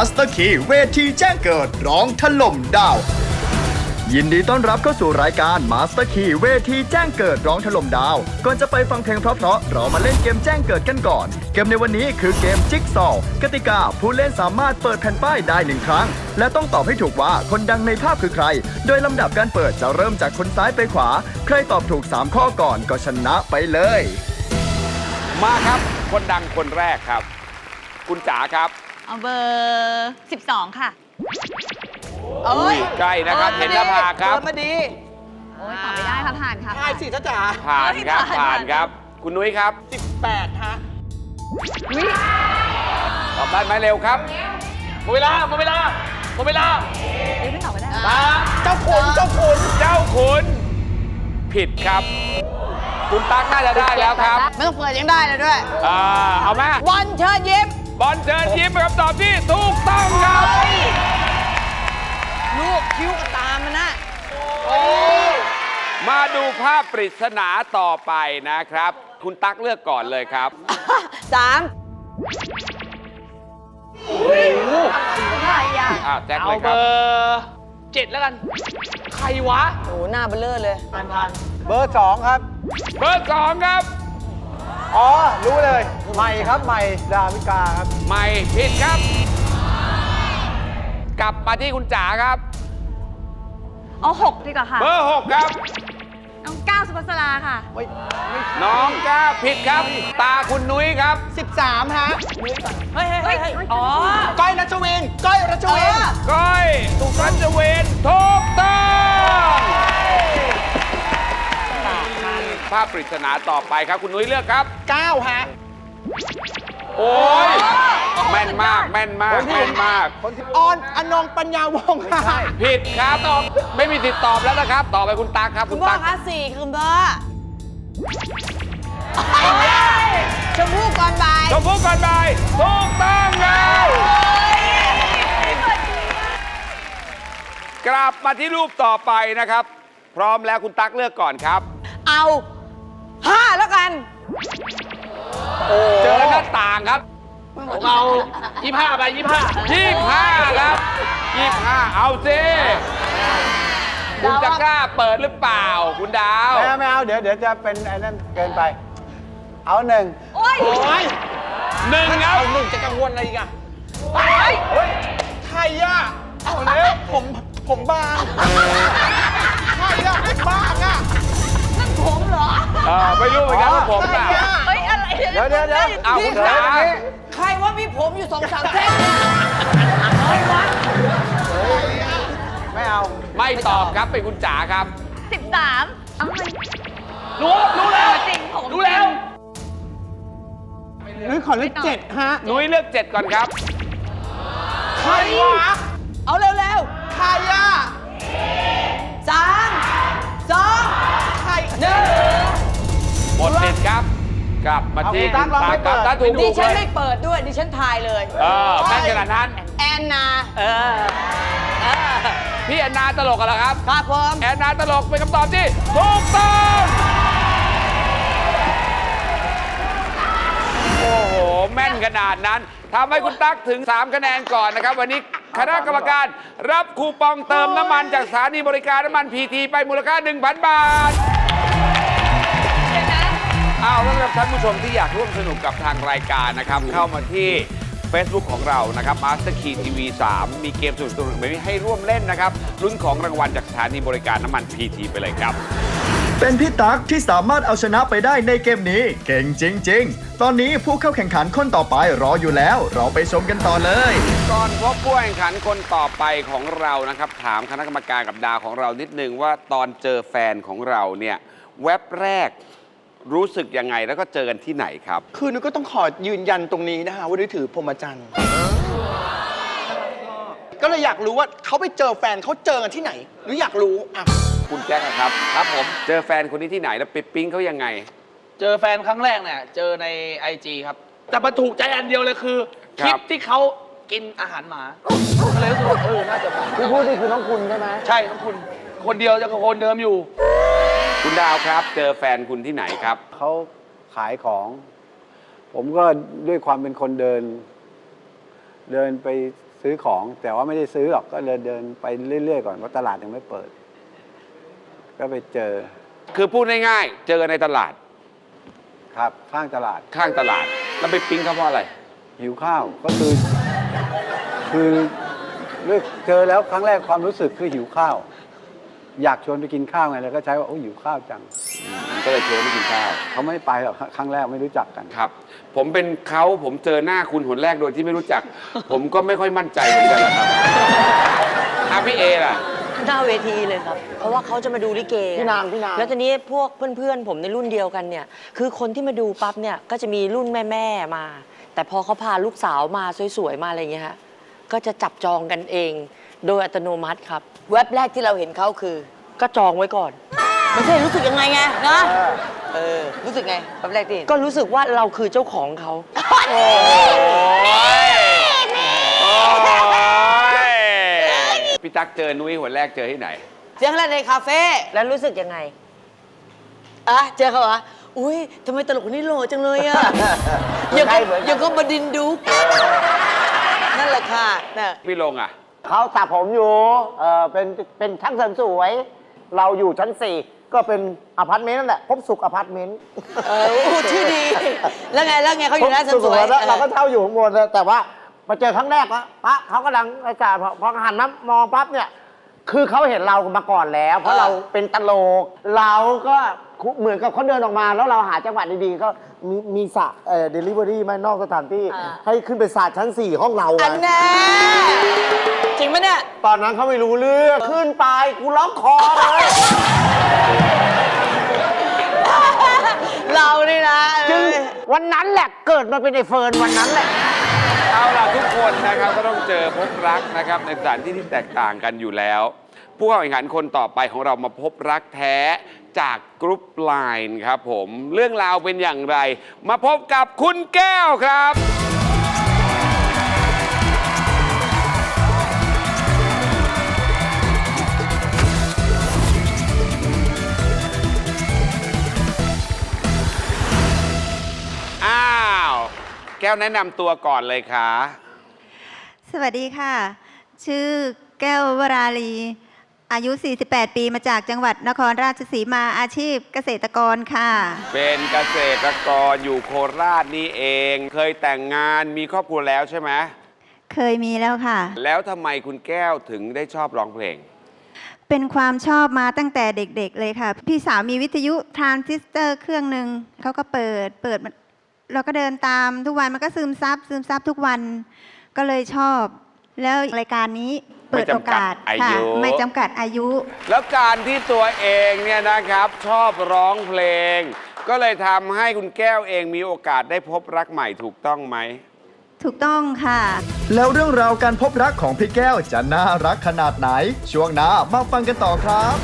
มาสเตอร์คีเวทีแจ้งเกิดร้องถล่มดาว ยินดีต้อนรับเข้าสู่รายการ Master Key เวทีแจ้งเกิดร้องถล่มดาว ก่อนจะไปฟังเพลงเพราะๆเรามาเล่นเกมแจ้งเกิดกันก่อน เกมในวันนี้คือเกมจิ๊กซอว์กติกาผู้เล่นสามารถเปิดแผ่นป้ายได้หนึ่งครั้ง และต้องตอบให้ถูกว่าคนดังในภาพคือใคร โดยลำดับการเปิดจะเริ่มจากคนซ้ายไปขวา ใครตอบถูก 3 ข้อก่อนก็ชนะไปเลย มาครับ คนดังคนแรกครับ คุณจ๋าครับ เอาเบอร์ 12 ค่ะเอ้ยใกล้นะครับเห็นหน้าผากครับ เดินมาดีโอ้ยตอบไม่ได้ค่ะผ่านค่ะ ใช่สิจ้าจ๋าผ่านครับเฮ้ยผ่านผ่านครับ คุณนุ้ยครับ 18 ฮะอุ๊ยตอบได้ไหมเร็วครับ หมดเวลาหมดเวลาหมดเวลาเอ้ยไม่ตอบไม่ได้ตาเจ้าขุนเจ้าขุนเจ้าขุนผิดครับ คุณตั๊กน่าจะได้แล้วครับ ไม่ต้องเปิดยังได้เลยด้วย อ่าเอามาบอลเชิญยิ้ม บอลเชิญยิ้มเป็นคำตอบที่ถูกต้องครับลูกคิ้วกับตามันนะมาดูภาพปริศนาต่อไปนะครับ คุณตั๊กเลือกก่อนเลยครับสามใครอะอ่าแจ็คเลเอายเบครับอร์เจ็ดแล้วกัน ใครวะ โอ้หน้าเบลเลอร์เลย เบอร์สองครับ เบอร์สองครับอ๋อรู้เลย ใหม่ครับใหม่ดาวิกาครับไม่ผิดครับ กลับมาที่คุณจ๋าครับ เอา6ดีกว่าค่ะเบอร์หกครับ น้องก้าวสุภัสราค่ะ ไม่ไม่น้องก้าผิดครับ ตาคุณนุ้ยครับ 13ฮะเฮ้ยเฮ้ยเฮ้ยอ๋อ ก้อยรัชวินก้อยรัชวินก้อยรัชเวนถูกต้องภาพปริศนาต่อไปครับ คุณนุ้ยเลือกครับ 9 ฮะ โอ้ยแม่นมากแม่นมากแม่นมากคนที่ออนอนงปัญญาวงศ์ค่ะ ผิดครับตอบไม่มีสิทธิ์ตอบแล้วนะครับ ต่อไปคุณตั๊กครับคุคุณณพ่อตั๊กคะสี่คือเบอร์ชมพู่ก่อนบ่ายชมพู่ก่อนบ่ายถูกต้องครับกลับมาที่รูปต่อไปนะครับ พร้อมแล้วคุณตั๊กเลือกก่อนครับ เอาห้าแล้วกัน เจอหน้าต่างครับผมเอายี่ห้าไปยี่ห้ายี่ห้าครับยี่ห้าเอาสิคุณจะกล้าเปิดหรือเปล่า คุณดาวไม่เอาไม่เอาเดี๋ยวเดี๋ยวจะเป็นไอ้นั่นเกินไป เอาหนึ่งโอ้ยโอ้ยหนึ่งครับเอาหนึ่งจะกังวลอะไรอีกอะเฮ้ยใครอะเอาเนี้ยผมผมบางใครอะผมบางอะนั่นผมเหรอเออไม่รู้เหมือนกันว่าผมเปล่าเฮ้ยอะไรเดี๋ยวเดี๋ยวเดี๋ยวเอาคุณจ๋าใครว่ามีผมอยู่สองสามเส้นไม่เอา ไม่ตอบครับเป็นคุณจ๋าครับ13เอาเลยรู้รู้แล้วจริงผมรู้แล้วหรือขอเลขเจ็ดฮะนุ้ยเลือกเจ็ดก่อนครับ ใครวะเอาเร็วๆ กลับมาที่เอาคุณตั๊กลองไม่ครัเปิดถ้าถูกดิฉันเลไม่ยเปิดด้วย ดิฉันทายเลยเออแม่นขนาดนั้น แอนนา เออพี่แอนนาตลกกันเหรอครับ ครับผมแอนนาตลกเป็นคำตอบที่ถูกต้องโอ้โห แม่นขนาดนั้นทำให้คุณตั๊กถึง 3 คะแนนก่อนนะครับ วันนี้คณะกรรมการรับคูปองเติมน้ำมันจากสถานีบริการน้ำมันพีทีไปมูลค่า 1,000 บาท เอาแล้วสำหรับท่านผู้ชมที่อยากร่วมสนุกกับทางรายการนะครับ เข้ามาที่ Facebook ของเรานะครับ Master Key TV 3 มีเกมสนุกๆแบบนี้ให้ร่วมเล่นนะครับลุ้นของรางวัลจากสถานีบริการน้ำมัน PT ไปเลยครับ เป็นพี่ตั๊กที่สามารถเอาชนะไปได้ในเกมนี้ เก่งจริง ๆ ตอนนี้ผู้เข้าแข่งขันคนต่อไปรออยู่แล้ว เราไปชมกันต่อเลย ก่อนพบผู้แข่งขันคนต่อไปของเรานะครับ ถามคณะกรรมการกับดาวของเรานิดนึงว่าตอนเจอแฟนของเราเนี่ยเว็บแรก รู้สึกยังไงแล้วก็เจอกันที่ไหนครับ คือนุ้ยก็ต้องขอยืนยันตรงนี้นะคะว่านุ้ยถือพรหมจรรย์ก็เลยอยากรู้ว่าเขาไปเจอแฟนเขาเจอกันที่ไหนนุ้ยอยากรู้อะคุณแจ็คอะครับ ครับผม เจอแฟนคนนี้ที่ไหนแล้วไปปิ๊งเขายังไง เจอแฟนครั้งแรกเนี่ยเจอใน IG ครับ แต่มาถูกใจอันเดียวเลยคือคครับลิปที่เขากินอาหารหมาก็เลยรู้สึกว่าเออน่าจะผมที่พูดนี่คือน้องคุณใช่ไหมใช่ทั้งคุณคนเดียวจะกับคนเดิมอยู่ คุณดาวครับ เจอแฟนคุณที่ไหนครับ เขาขายของ ผมก็ด้วยความเป็นคนเดิน เดินไปซื้อของ แต่ว่าไม่ได้ซื้อหรอกก็เดินเดินไปเรื่อยๆก่อนเพราะตลาดยังไม่เปิด ก็ไปเจอคือพูดง่ายๆ เจอในตลาด ครับข้างตลาดข้างตลาด แล้วไปปิ๊งเขาเพราะอะไร หิวข้าวก็คือ คือเลือกเจอแล้วครั้งแรกความรู้สึกคือหิวข้าว อยากชวนไปกินข้าวไงแล้วก็ใช้ว่าโอ้หิวข้าวจังก็เลยชวนไปกินข้าว เขาไม่ไปหรอกครั้งแรกไม่รู้จักกัน ครับ ผมเป็นเขาผมเจอหน้าคุณหนแรกโดยที่ไม่รู้จัก ผมก็ไม่ค่อยมั่นใจเหมือนกันนะครับอะพี่เอล่ะ หน้าเวทีเลยครับ เพราะว่าเขาจะมาดูลิเกพี่นางพี่นาง แล้วตอนนี้พวกเพื่อนๆ ผมในรุ่นเดียวกันเนี่ย คือคนที่มาดูปั๊บเนี่ยก็จะมีรุ่นแม่ๆมา แต่พอเขาพาลูกสาวมาสวยๆมาอะไรอย่างเงี้ยฮะ ก็จะจับจองกันเอง โดยอัตโนมัติครับ แว็บแรกที่เราเห็นเขาคือก็จองไว้ก่อน ไม่ใช่รู้สึกยังไงไงนะเออรู้สึกไงแว็บแรกที่เห็นก็รู้สึกว่าเราคือเจ้าของเขาโอ้ยโอ้ยพี่ตั๊กเจอนุ้ยหัวแรกเจอที่ไหน เจอครั้งแรกในคาเฟ่แล้วรู้สึกยังไงอะเจอเขาเหรออุ้ยทำไมตลกคนนี้โหล่จังเลยอะยังก็ยังก็บดินทร์ดุกนั่นแหละ ค่ะน่ะพี่ลงอะ เขาตัดผมอยู่เออเป็นเป็นช่างเสริมสวย เราอยู่ชั้นสี่ก็เป็นอพาร์ตเมนต์นั่นแหละพบสุขอพาร์ตเมนต์เออโอ้ชื่อดี แล้วไงแล้วไงเขาอยู่หน้าสพบวสุขยแล้วเราก็เออเช่าอยู่ข้างบนแต่ว่ามาเจอครั้งแรกอะปะเขากำลังอาจารย์พอพอหันมามองปั๊บเนี่ย คือเขาเห็นเรามาก่อนแล้ว เพราะเราเป็นตลก เราก็เหมือนกับเขาเดินออกมา แล้วเราหาจังหวะดีๆก็มีมีสระเอ่อเดลิเวอรี่มานอกสถานที่ ให้ขึ้นไปสระชั้น 4 ห้องเราอันไงแน่จริงไหมเนี่ย ตอนนั้นเขาไม่รู้เรื่องขึ้นไปกูล็อกคอเลยเรานี่นะจึงวันนั้นแหละเกิดมาเป็นไอเฟิร์นวันนั้นแหละ เอาล่ะทุกคนนะครับก็ต้องเจอพบรักนะครับในสถานที่ที่แตกต่างกันอยู่แล้ว ผู้เข้าแข่งขันคนต่อไปของเรามาพบรักแท้จากกรุ๊ปไลน์ครับผม เรื่องราวเป็นอย่างไร มาพบกับคุณแก้วครับ ก้วแนะนำตัวก่อนเลยค่ะ สวัสดีค่ะ ชื่อแก้ววราลี อายุ 48 ปีมาจากจังหวัดนครราชสีมาอาชีพเกษตรกรค่ะ เป็นเกษตรกรอยู่โคราชนี่เอง เคยแต่งงานมีครอบครัวแล้วใช่ไหมเคยมีแล้วค่ะ แล้วทำไมคุณแก้วถึงได้ชอบร้องเพลง เป็นความชอบมาตั้งแต่เด็กๆเลยค่ะ พี่สาวมีวิทยุทรานซิสเตอร์เครื่องหนึ่งเขาก็เปิดเปิดมัน เราก็เดินตามทุกวันมันก็ซึมซับซึมซับทุกวันก็เลยชอบ แล้วรายการนี้เปิดโอกาสไม่จำกัดอาค่ะยุไม่จำกัดอายุ แล้วการที่ตัวเองเนี่ยนะครับชอบร้องเพลง ก็เลยทำให้คุณแก้วเองมีโอกาสได้พบรักใหม่ถูกต้องไหม ถูกต้องค่ะ แล้วเรื่องราวการพบรักของพี่แก้วจะน่ารักขนาดไหน ช่วงหน้ามาฟังกันต่อครับ